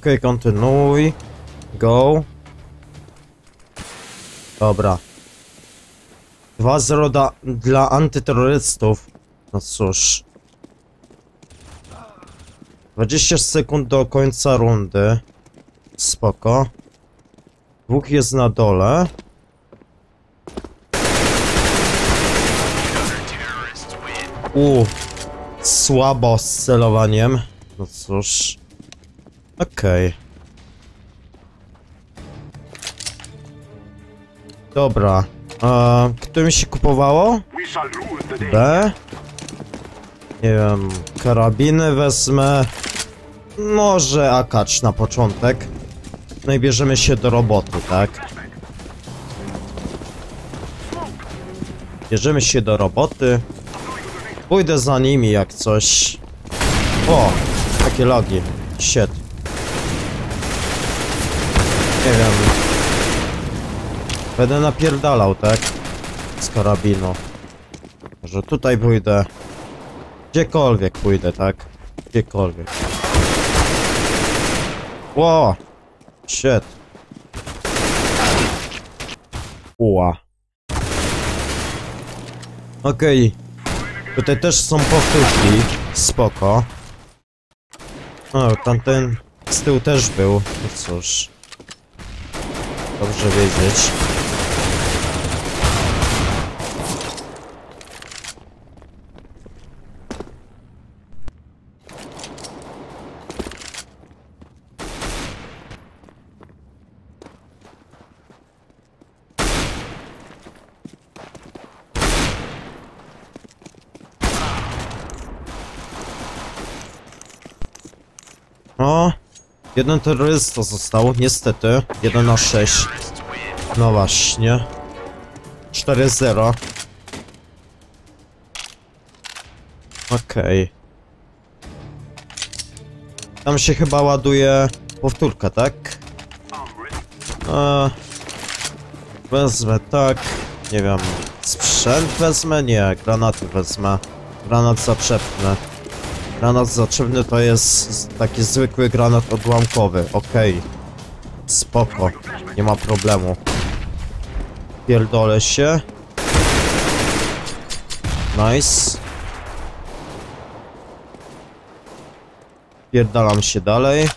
Okej, kontynuuj. Go. Dobra. 2-0 da- dla antyterrorystów. No cóż. 20 sekund do końca rundy. Spoko. Dwóch jest na dole. U, słabo z celowaniem. No cóż. Okej. Dobra. A, kto mi się kupowało? B? Nie wiem, karabiny wezmę. Może akacz na początek. No i bierzemy się do roboty, tak? Bierzemy się do roboty. Pójdę za nimi jak coś. O, takie logi. Shit. Nie wiem. Będę napierdalał, tak? Z karabinu. Może tutaj pójdę. Gdziekolwiek pójdę, tak? Gdziekolwiek. Ło! Shit. Ła. Okej. Tutaj też są powtórki. Spoko. O, tamten z tyłu też był. No cóż. Dobrze wiedzieć. O, jeden terrorysta został, niestety. 1 na 6. No właśnie. 4-0. Okej. Tam się chyba ładuje powtórka, tak? E, wezmę tak. Nie wiem. Sprzęt wezmę? Nie, granaty wezmę. Granat zaczepny. Granat zaczepny to jest taki zwykły granat odłamkowy. Okej. Spoko. Nie ma problemu. Pierdolę się. Nice. Pierdalam się dalej.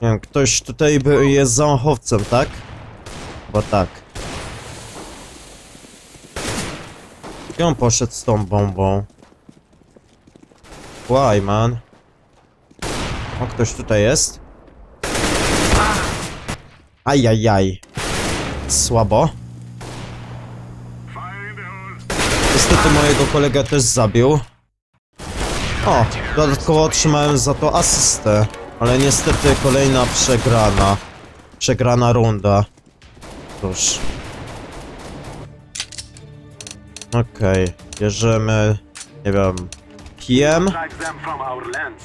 Nie wiem, ktoś tutaj jest zamachowcem, tak? Bo tak. Gdzie on poszedł z tą bombą? Why, man? O, ktoś tutaj jest? Ajajaj. Słabo. Niestety mojego kolegę też zabił. O, dodatkowo otrzymałem za to asystę. Ale niestety kolejna przegrana. Przegrana runda. Cóż. Okej, bierzemy, nie wiem, lands.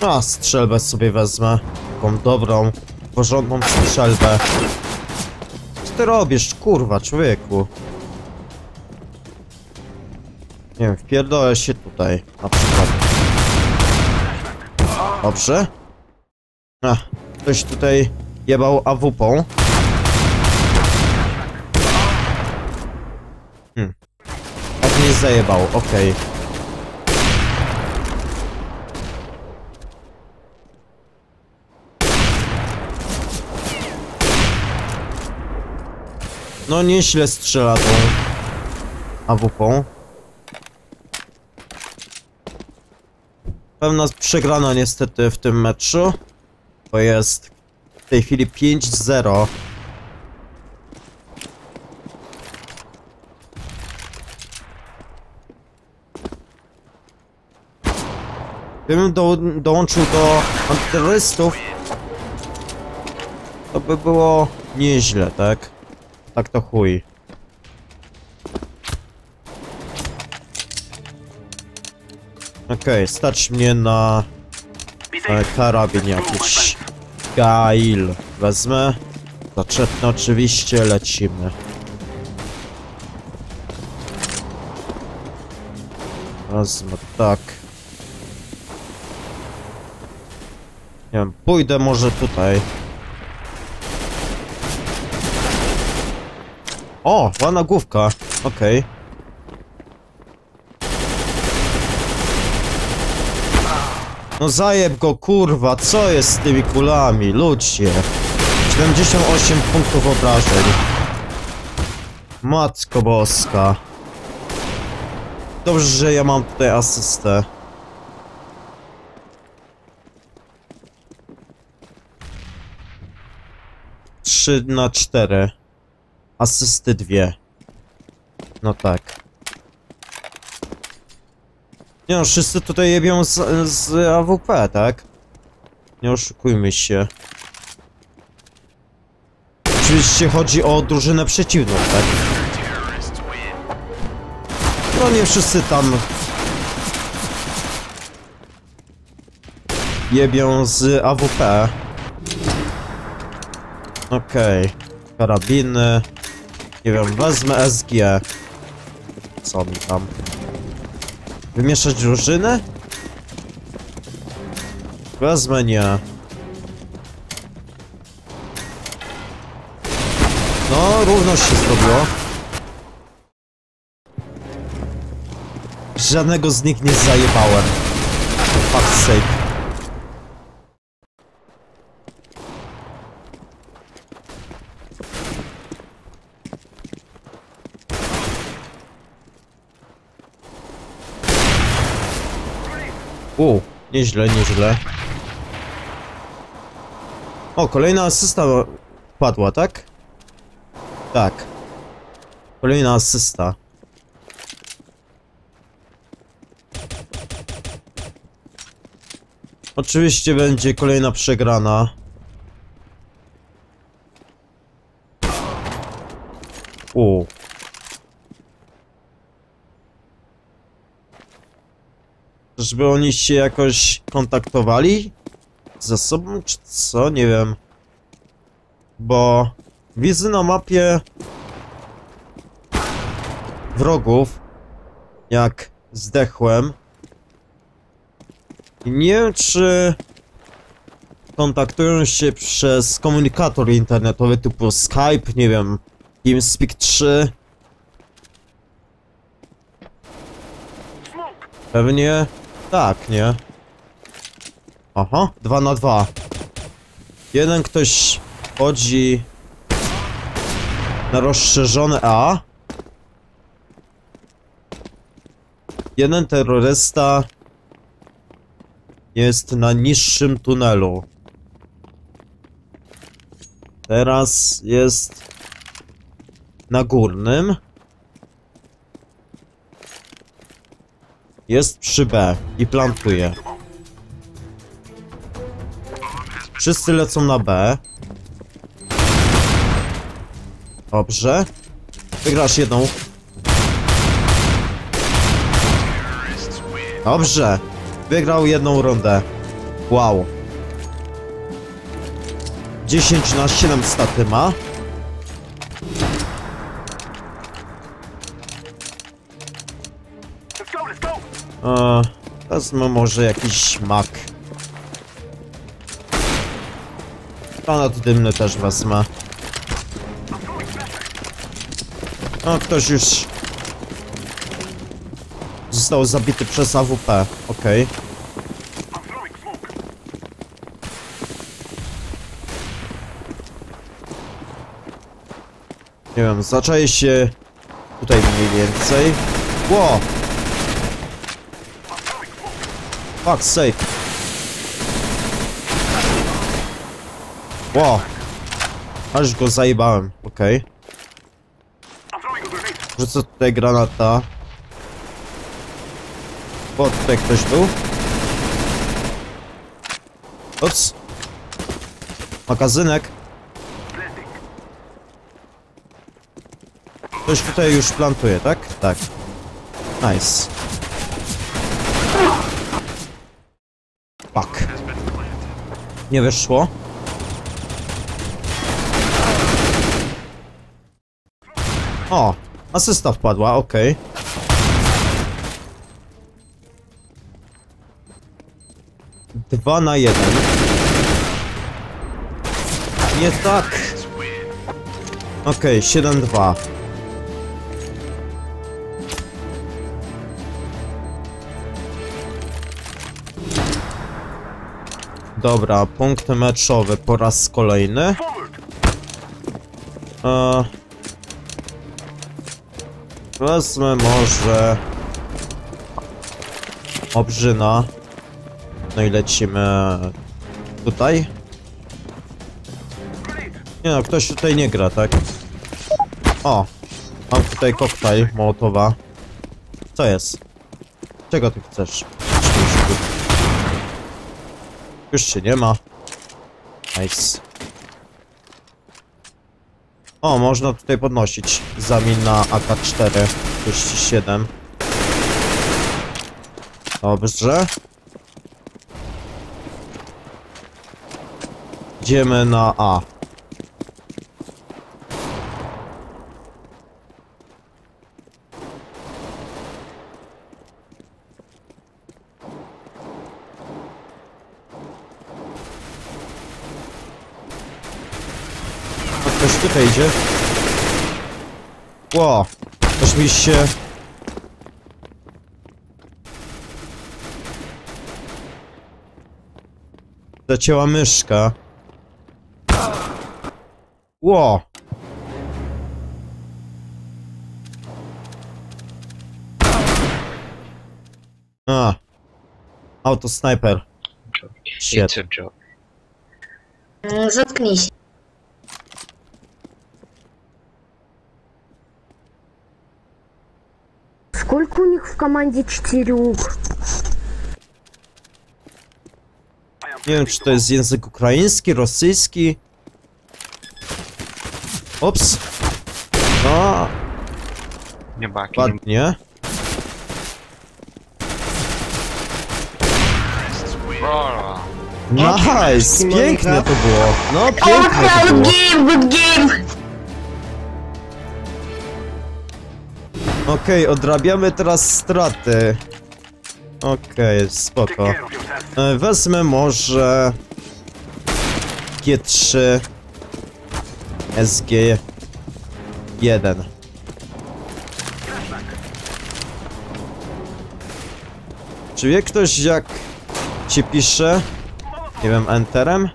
A, strzelbę sobie wezmę. Taką dobrą, porządną strzelbę. Co ty robisz, kurwa, człowieku? Nie wiem, wpierdolę się tutaj, na przykład. Dobrze? A, ktoś tutaj jebał AWP. Tak nie zajebał, okej. No nieźle strzela tą AWP. Pewna przegrana niestety w tym meczu. To jest w tej chwili 5-0. Gdybym do, dołączył do antyterrorystów, to by było nieźle, tak? Tak to chuj. Okej, stać mnie na e, karabin jakiś. Gail. Wezmę. Zaczepnę oczywiście, lecimy. Wezmę tak. Nie wiem, pójdę może tutaj. O, ładna główka. Okej. No zajeb go, kurwa, co jest z tymi kulami, ludzie? 78 punktów obrażeń. Matko boska. Dobrze, że ja mam tutaj asystę. Trzy na cztery. Asysty dwie. No tak. Nie no, wszyscy tutaj jebią z, z AWP, tak? Nie oszukujmy się. Oczywiście chodzi o drużynę przeciwną, tak? No nie wszyscy tam... Jebią z AWP. Okej. Karabiny. Nie wiem, wezmę SG. Co mi tam? Wymieszać drużyny? Wezmę nie. No, równość się zrobiło. Żadnego z nich nie zajebałem. For fuck's sake. U, nieźle, nieźle. O, kolejna asysta padła, tak? Tak. Kolejna asysta. Oczywiście będzie kolejna przegrana. U. Żeby oni się jakoś kontaktowali ze sobą, czy co? Nie wiem. Bo widzę na mapie wrogów, jak zdechłem. I nie wiem, czy kontaktują się przez komunikator internetowy typu Skype, nie wiem, TeamSpeak 3. Pewnie tak, nie? Aha, dwa na dwa. Jeden ktoś chodzi na rozszerzone A. Jeden terrorysta jest na niższym tunelu. Teraz jest na górnym. Jest przy B i plantuje. Wszyscy lecą na B. Dobrze. Wygrasz jedną. Dobrze. Wygrał jedną rundę. Wow. 10 na 7 staty ma. Eee, wezmę może jakiś mak. Granat dymny też wezmę. O, ktoś już został zabity przez AWP. Okej. Smoke. Nie wiem, zaczaje się tutaj mniej więcej. Ło! Fuck sake. Ło! Aż go zajebałem, okej. Grenade. Rzucę tutaj granata. O, tutaj ktoś był. Ops. Magazynek. Ktoś tutaj już plantuje, tak? Tak. Nice. Nie wyszło. O, asysta wpadła, okej. Okay. Dwa na jeden. Nie tak. Okej, okay, 7-2. Dobra, punkt meczowy po raz kolejny. E, wezmę może obrzyna. No i lecimy tutaj. Nie no, ktoś tutaj nie gra, tak? O, mam tutaj koktajl Mołotowa. Co jest? Czego ty chcesz? Już się nie ma. Nice. O, można tutaj podnosić zamian na AK-4 37. Dobrze. Idziemy na A. Ktoś tutaj idzie. Ło, się... Zacięła myszka. Ło. A. Autosniper. Shit. It's a joke. Mm, Zatknij się. команде четырюк. Не знаю, что это язык украинский, российский. Опс. А. Не баки, Под... Не. Найс, nice. пекне то було. Ну, пекне то було. Good game. Okej, odrabiamy teraz straty. Okej, Take spoko. E, Wezmę może... G3... SG... 1. Flashback. Czy wie ktoś jak się pisze? Nie wiem, enterem?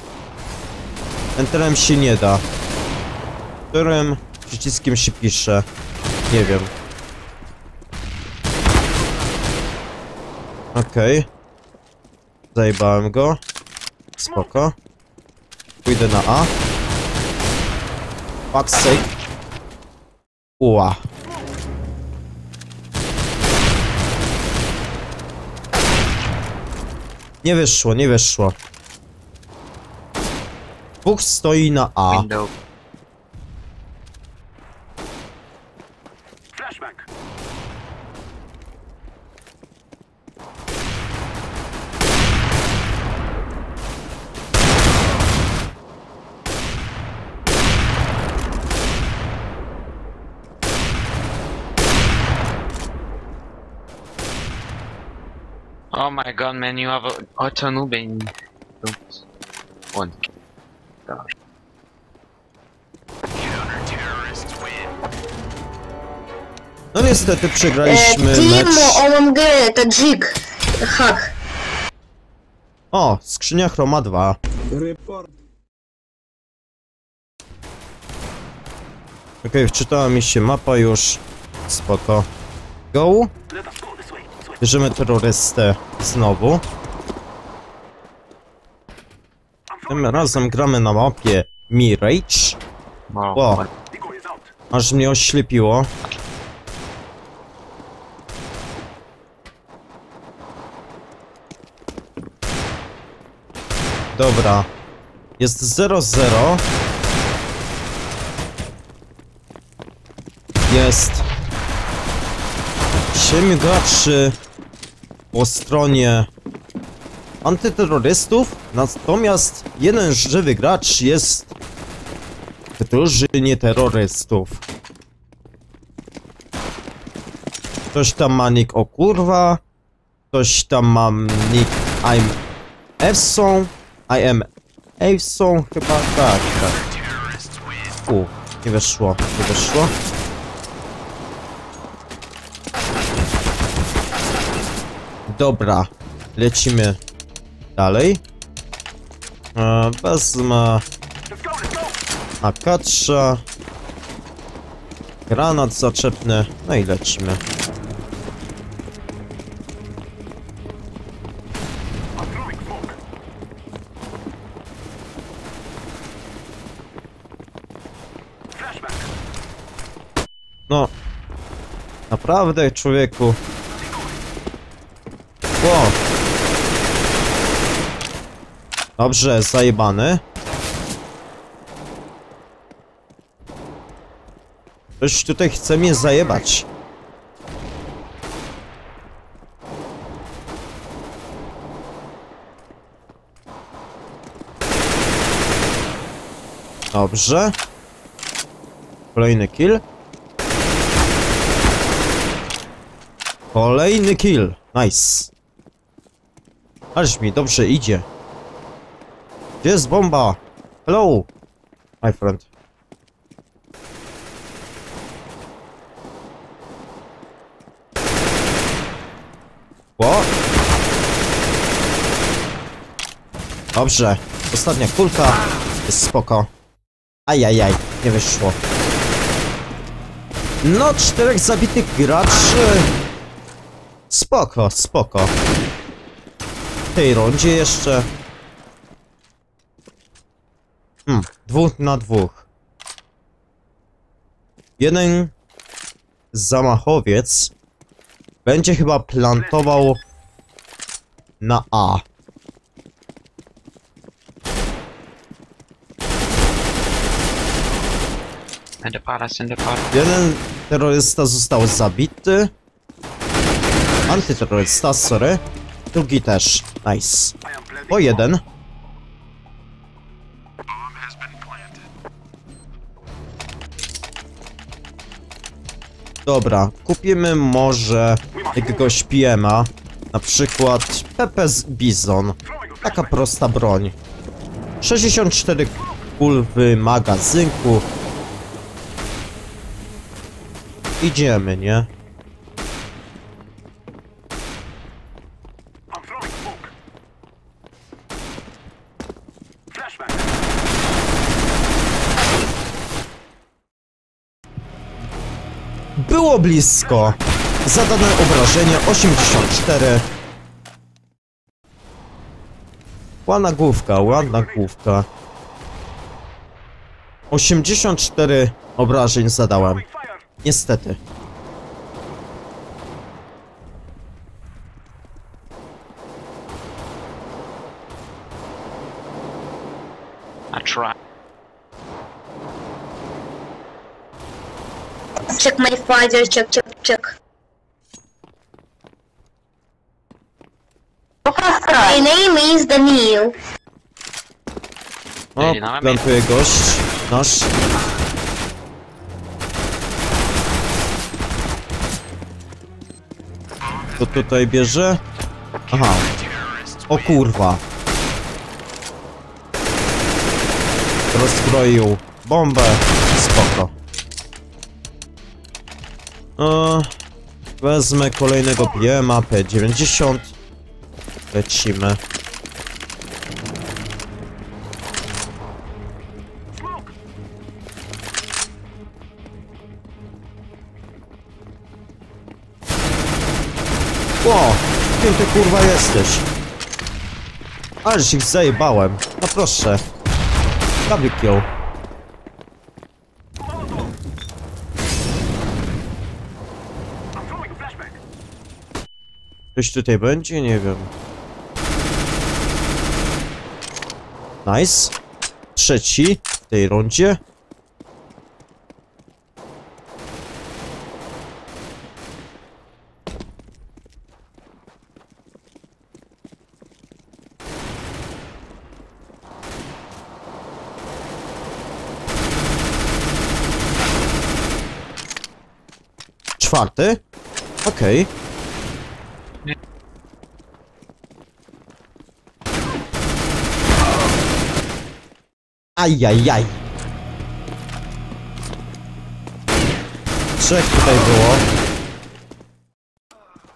Enterem się nie da. Którym przyciskiem się pisze? Nie wiem. Okej. Zajebałem go. Spoko. Pójdę na A. Fuck's sake. Ua. Nie wyszło, nie wyszło. Dwóch stoi na A. window. Oh my god, man, you have a auto noob one. Gosh. No niestety przegraliśmy e, Timo, OMG, to dzik. Hack. O, skrzynia chroma 2. Report. Okej, okay, wczytała mi się mapa już. Spoko. Go. Bierzemy terrorystę znowu. Tym razem gramy na mapie Mirage. Wow. Wow. Decoy is out. Aż mnie oślepiło. Dobra. Jest 0-0. Jest 7 graczy po stronie antyterrorystów, natomiast jeden żywy gracz jest w drużynie terrorystów. Ktoś tam ma nick o kurwa, ktoś tam ma nick I'm Ewson. I am Ewson chyba, tak, tak. U, nie wyszło, nie wyszło. Dobra, lecimy dalej. Wezmę akacza. Granat zaczepny, no i lecimy. No. Naprawdę, człowieku. Ło. Dobrze, zajebany. Ktoś tutaj chce mnie zajebać. Dobrze. Kolejny kill. Kolejny kill. Nice. Ależ mi dobrze idzie. Gdzie jest bomba? Hello, my friend. Ło? Dobrze. Ostatnia kulka. Jest spoko. Ajajaj, nie wyszło. No, czterech zabitych graczy. Spoko, spoko. W tej rundzie jeszcze. Hmm, dwóch na dwóch. Jeden zamachowiec będzie chyba plantował na A. Jeden terrorysta został zabity. Antyterrorysta, sorry. Drugi też. Nice. O jeden. Dobra, kupimy może jakiegoś PM'a. Na przykład Pepe z Bizon. Taka prosta broń. 64 kul w magazynku. Idziemy, nie? Było blisko. Zadane obrażenie 84. Ładna główka, ładna główka. 84 obrażeń zadałem. Niestety. I try. Check my fighter, check, check, check. My name is Daniel. O, Ej, no, plantuje gość. Nasz. To tutaj bierze? Aha. O kurwa. Rozbroił bombę. Spoko. E, wezmę kolejnego PMA P90. Lecimy. Ło! Kim ty kurwa jesteś? Ależ ich zajebałem. No proszę. Double kill. Ktoś tutaj będzie? Nie wiem. Nice. Trzeci w tej rundzie. Czwarty? Okej. Ajajaj. Trzech tutaj było.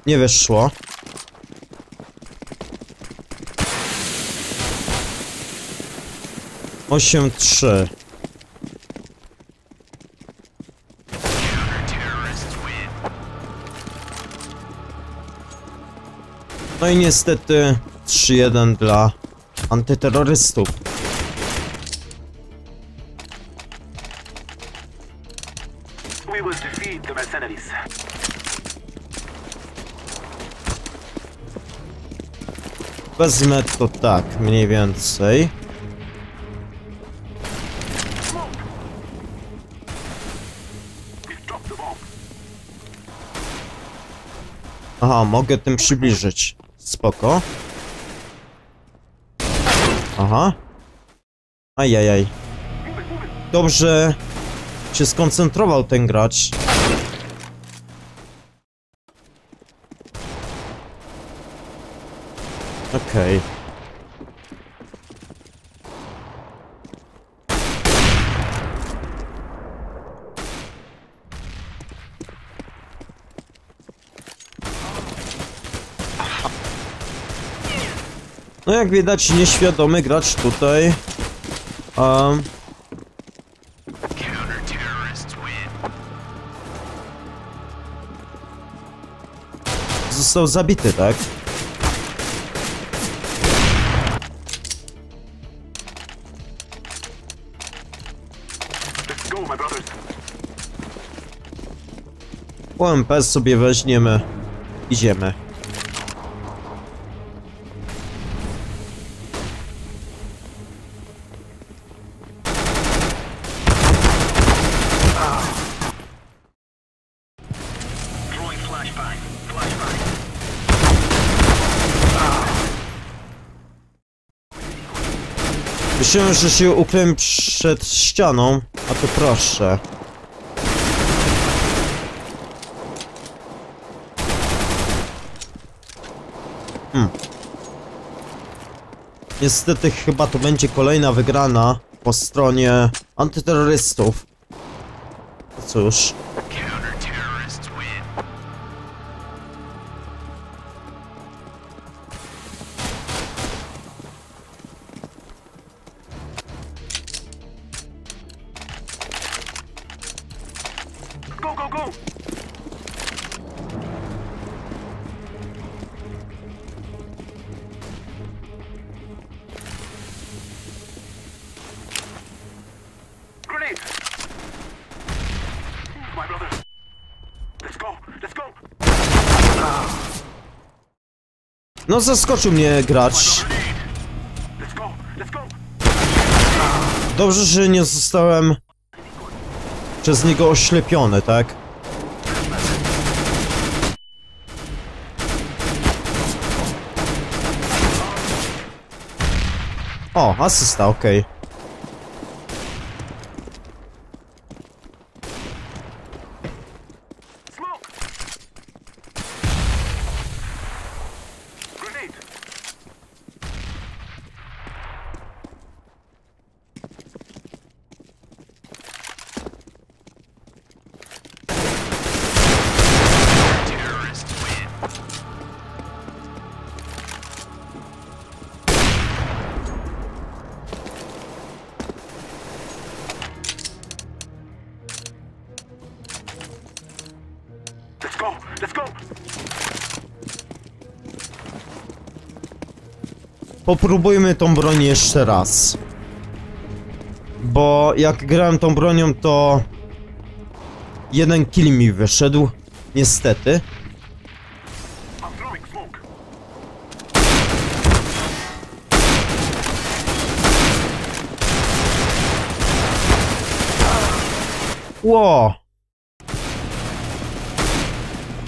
Nie wyszło. Osiem trzy. No i niestety 3-1 dla antyterrorystów. Wezmę to tak, mniej więcej. Aha, mogę tym przybliżyć. Spoko. Aha. Ajajaj. Dobrze się skoncentrował ten gracz. Okej. No jak widać, nieświadomy gracz tutaj. Um, został zabity, tak? UMP sobie weźmiemy. Idziemy. Myślałem, że się ukryłem przed ścianą, a to proszę. Hmm. Niestety chyba to będzie kolejna wygrana po stronie antyterrorystów. Cóż. No zaskoczył mnie gracz. Dobrze, że nie zostałem przez niego oślepiony, tak? O, asysta, okej. Smoke! Popróbujmy tą broń jeszcze raz. Bo jak grałem tą bronią, to... Jeden kill mi wyszedł. Niestety. Ło!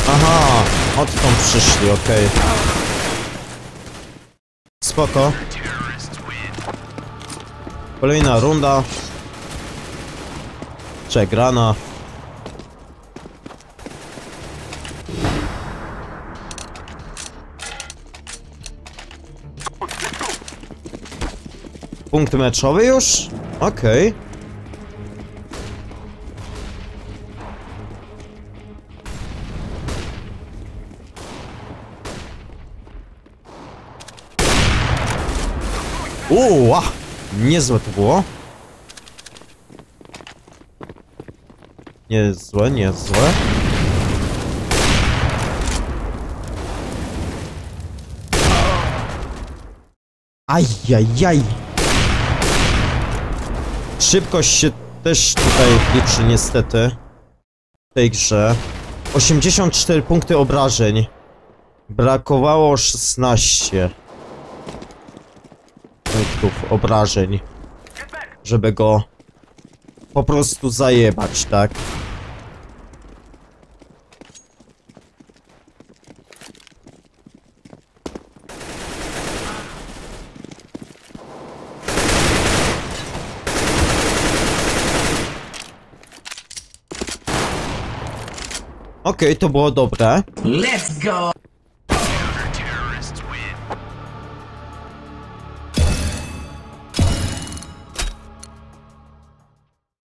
Aha, odtąd przyszli, okej. Spoko. Kolejna runda. Przegrana. Punkt meczowy już? Okej. Uła! Niezłe to było. Niezłe, niezłe. Ajajaj. Szybkość się też tutaj liczy niestety. W tej grze. 84 punkty obrażeń. Brakowało 16 punktów obrażeń, żeby go po prostu zajebać, tak? Okej, to było dobre. Let's go!